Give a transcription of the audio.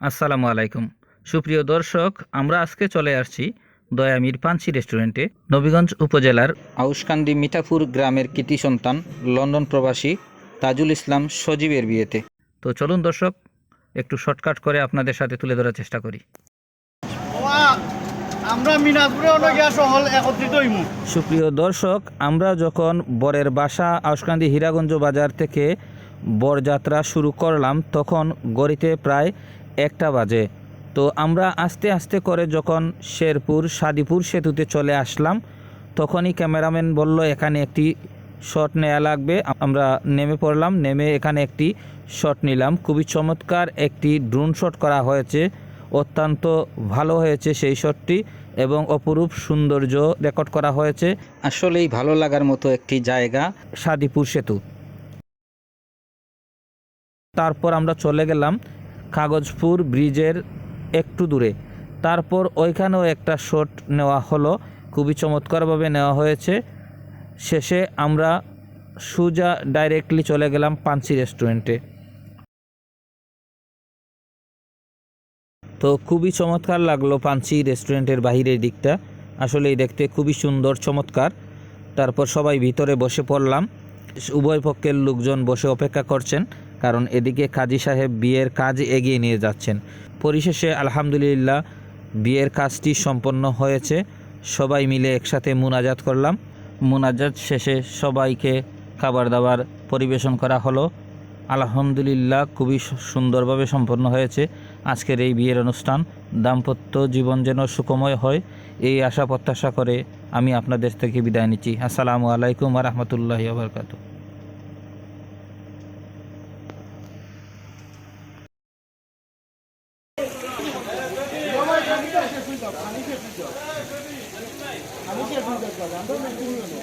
আসসালামু আলাইকুম। সুপ্রিয় দর্শক আমরা আজকে চলে আসছি দয়ামির পাঞ্চি রেস্টুরেন্টে নবীগঞ্জ উপজেলার আউসকান্দি মিঠাপুর গ্রামের কৃতি সন্তান লন্ডন প্রবাসী তাজুল ইসলাম সজীবের বিয়েতে। তো চলুন দর্শক একটু শর্টকাট করে আপনাদের সাথে তুলে ধরার চেষ্টা করি। আমরা মিনাজপুরে অনেক গিয়া একত্রিত হইমু। সুপ্রিয় দর্শক আমরা যখন বরের বাসা আউসকান্দি হীরাগঞ্জ বাজার থেকে বরযাত্রা শুরু করলাম তখন গড়িতে প্রায় একটা বাজে। তো আমরা আস্তে আস্তে করে যখন শেরপুর, সাদিপুর সেতুতে চলে আসলাম, তখনই ক্যামেরাম্যান বলল, এখানে একটি শট নেওয়া লাগবে। আমরা নেমে পড়লাম, নেমে এখানে একটি শট নিলাম। খুবই চমৎকার একটি ড্রোন শট করা হয়েছে, অত্যন্ত ভালো হয়েছে সেই শটটি এবং অপরূপ সৌন্দর্য রেকর্ড করা হয়েছে। আসলেই ভালো লাগার মতো একটি জায়গা সাদিপুর সেতু। তারপর আমরা চলে গেলাম কাগজপুর ব্রিজের একটু দূরে। তারপর ওইখানেও একটা শট নেওয়া হলো। খুবই চমৎকারভাবে নেওয়া হয়েছে। শেষে আমরা সুজা ডাইরেক্টলি চলে গেলাম পাঞ্চি রেস্টুরেন্টে তো খুবই চমৎকার লাগল পাঞ্চি রেস্টুরেন্টের বাহিরের দিকটা। আসলেই দেখতে খুবই সুন্দর, চমৎকার। তারপর সবাই ভিতরে বসে পড়লাম। উভয় পক্ষের লোকজন বসে অপেক্ষা করছেন। কারণ এদিকে কাজী সাহেব বিয়ের কাজ এগিয়ে নিয়ে যাচ্ছেন। পরিশেষে আলহামদুলিল্লাহ বিয়ের কাজটি সম্পন্ন হয়েছে। সবাই মিলে একসাথে মুনাজাত করলাম। মুনাজাত শেষে সবাইকে খাবার দাবার পরিবেশন করা হলো। আলহামদুলিল্লাহ খুবই সুন্দরভাবে সম্পন্ন হয়েছে আজকের এই বিয়ের অনুষ্ঠান। দাম্পত্য জীবন যেন সুখময় হয়, এই আশা প্রত্যাশা করে আমি আপনাদের থেকে বিদায় নিচ্ছি। আসসালামু আলাইকুম রহমতুল্লাহ বরকাত 还没建出脚，还没建出脚，还没建出脚，两边都公用的。